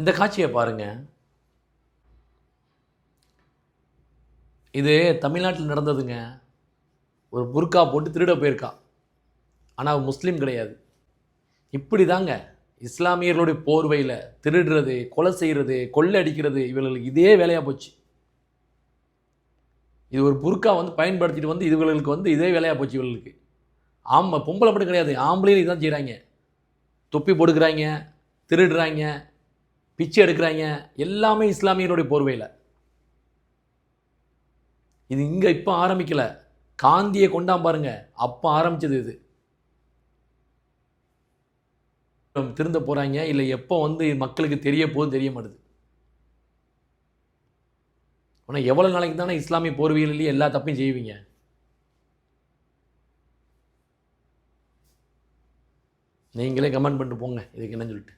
இந்த காட்சியை பாருங்க. இது தமிழ்நாட்டில் நடந்ததுங்க. ஒரு புர்கா போட்டு திருட போயிருக்கா. ஆனால் முஸ்லீம் கிடையாது. இப்படி தாங்க இஸ்லாமியர்களுடைய போர்வையில் திருடுறது கொலை செய்கிறது கொள்ளை அடிக்கிறது இவர்களுக்கு இதே வேலையாக போச்சு. இது ஒரு புர்கா வந்து பயன்படுத்திட்டு வந்து இவர்களுக்கு வந்து இதே வேலையாக போச்சு இவர்களுக்கு. ஆமாம் பொம்பளை மட்டும் கிடையாது. ஆம்பளையும் இதுதான் செய்கிறாங்க தொப்பி போடுக்கிறாங்க திருடுறாங்க பிச்சை எடுக்கிறாங்க. எல்லாமே இஸ்லாமியனுடைய போர்வையில். இது இங்கே இப்போ ஆரம்பிக்கலை. காந்தியை கொண்டாம் பாருங்க. அப்போ ஆரம்பிச்சது இது. திருந்த போகிறாங்க இல்லை எப்போ வந்து மக்களுக்கு தெரிய போகுது தெரிய மாட்டுது. ஆனால் எவ்வளோ நாளைக்கு தானே இஸ்லாமிய போர்வியலையும் எல்லா தப்பையும் செய்வீங்க. நீங்களே கமெண்ட் பண்ணிட்டு போங்க. இதுக்கு என்னன்னு சொல்லிட்டு.